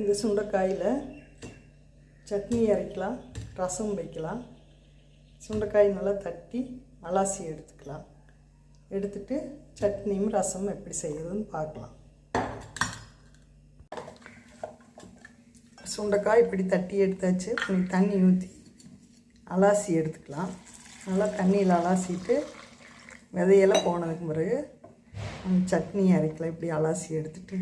இந்த சுண்டைக்காயில் சட்னி அரைக்கலாம் ரசம் வைக்கலாம். சுண்டைக்காய் நல்லா தட்டி அலாசி எடுத்துக்கலாம். எடுத்துட்டு சட்னியும் ரசமும் எப்படி செய்யறதுன்னு பார்க்கலாம். சுண்டைக்காய் இப்படி தட்டி எடுத்தாச்சு. கொஞ்சம் தண்ணி ஊற்றி அலாசி எடுத்துக்கலாம். நல்லா தண்ணியில் அலாசிட்டு விதையெல்லாம் போனதுக்கு பிறகு சட்னி அரைக்கலாம் இப்படி அலாசி எடுத்துகிட்டு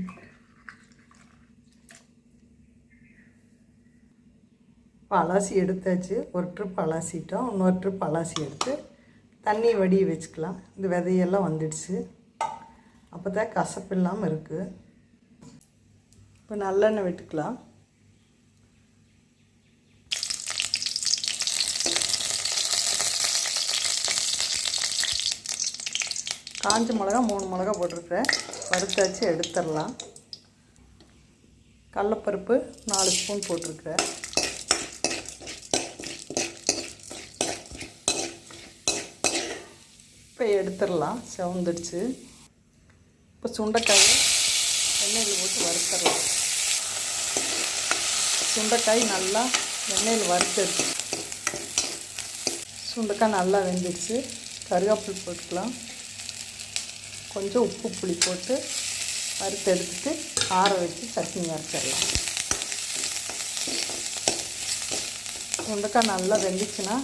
இப்போ அலாசி எடுத்தாச்சு. ஒரு ட்ரிப் அலாசிட்டோம் இன்னொரு ட்ரிப் அலாசி எடுத்து தண்ணி வடி வச்சுக்கலாம். இந்த விதையெல்லாம் வந்துடுச்சு. அப்போ தான் கசப்பு இல்லாமல் இருக்குது இப்போ நல்லெண்ணெய் விட்டுக்கலாம். காஞ்ச மிளகா மூணு மிளகா போட்டிருக்கிறேன் வறுத்தாச்சு எடுத்துடலாம். கடலப்பருப்பு நாலு ஸ்பூன் போட்டிருக்கிறேன் இப்போ எடுத்துடலாம். செவந்துடுச்சு. இப்போ சுண்டைக்காயை எண்ணெயில் போட்டு வறுத்துடலாம். சுண்டைக்காய் நல்லா எண்ணெயில் வறுத்துடுச்சு. சுண்டைக்காய் நல்லா வெந்துடுச்சு. கருவேப்பில் போட்டுக்கலாம். கொஞ்சம் உப்பு புளி போட்டு வறுத்து எடுத்துட்டு ஆற வச்சு சட்னி அரைச்சிடலாம். சுண்டைக்காய் நல்லா வெந்துச்சுன்னா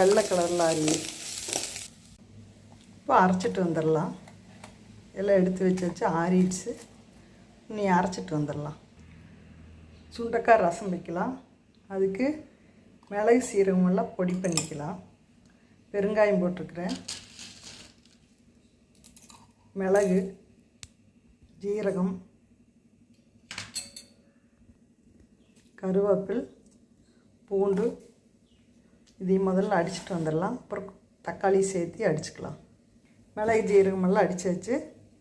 வெள்ளை கலரில் அறியும் இப்போ அரைச்சிட்டு வந்துடலாம். எல்லாம் எடுத்து வச்சு வச்சு ஆறிடுச்சு. நீ அரைச்சிட்டு வந்துடலாம். சுண்டக்காய் ரசம் வைக்கலாம். அதுக்கு மிளகு சீரகம் எல்லாம் பொடி பண்ணிக்கலாம். பெருங்காயம் போட்டிருக்கிறேன். மிளகு ஜீரகம் கருவேப்பில் பூண்டு. இதையும் முதல்ல அடிச்சுட்டு வந்துடலாம். அப்புறம் தக்காளி சேர்த்து அடிச்சுக்கலாம். மிளகு ஜீரகமெல்லாம் அடித்து வச்சு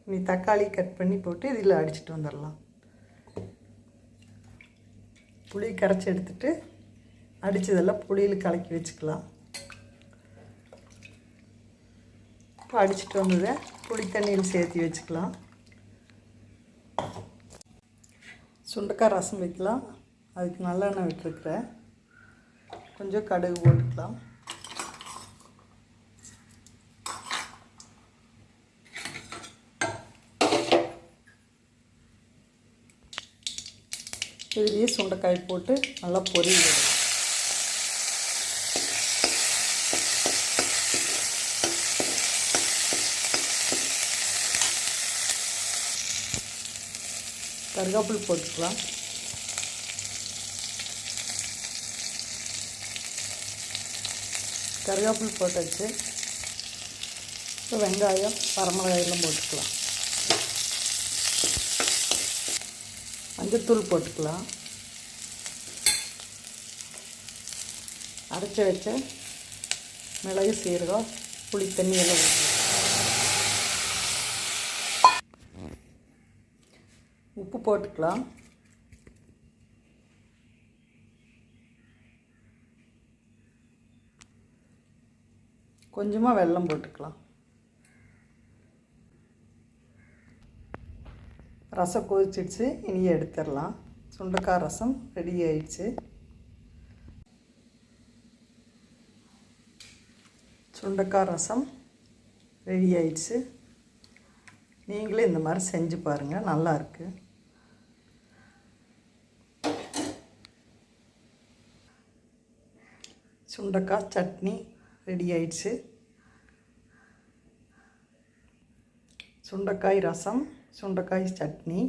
நீ தக்காளி கட் பண்ணி போட்டு இதில் அடிச்சுட்டு வந்துடலாம் புளி கரைச்சி எடுத்துட்டு அடித்ததெல்லாம் புளியில் கலக்கி வச்சுக்கலாம். இப்போ அடிச்சுட்டு வந்ததை புளி தண்ணியில் சேர்த்து வச்சுக்கலாம். சுண்டக்காய் ரசம் வைக்கலாம். அதுக்கு நல்லெண்ணெய் விட்டுருக்குறேன். கொஞ்சம் கடுகு போட்டுக்கலாம். இதுலேயே சுண்டைக்காய் போட்டு நல்லா பொரியல் கருவேப்பில் போட்டுக்கலாம். கருவேப்பில் போட்டாச்சு. இப்போ வெங்காயம் வரமிளகாயெல்லாம் போட்டுக்கலாம். மஞ்சத்தூள் போட்டுக்கலாம். அரைச்சி வச்ச மிளகு சீரகம் புளி தண்ணி எல்லாம் உப்பு போட்டுக்கலாம். கொஞ்சமாக வெல்லம் போட்டுக்கலாம். ரசம் கொதிச்சிடுச்சு இனி எடுத்துடலாம். சுண்டக்காய் ரசம் ரெடி ஆயிடுச்சு. சுண்டக்காய் ரசம் ரெடி ஆயிடுச்சு. நீங்களும் இந்த மாதிரி செஞ்சு பாருங்கள் நல்லாயிருக்கு சுண்டக்காய் சட்னி ரெடி ஆயிடுச்சு. சுண்டைக்காய் ரசம் சுண்டைக்காய் சட்னி.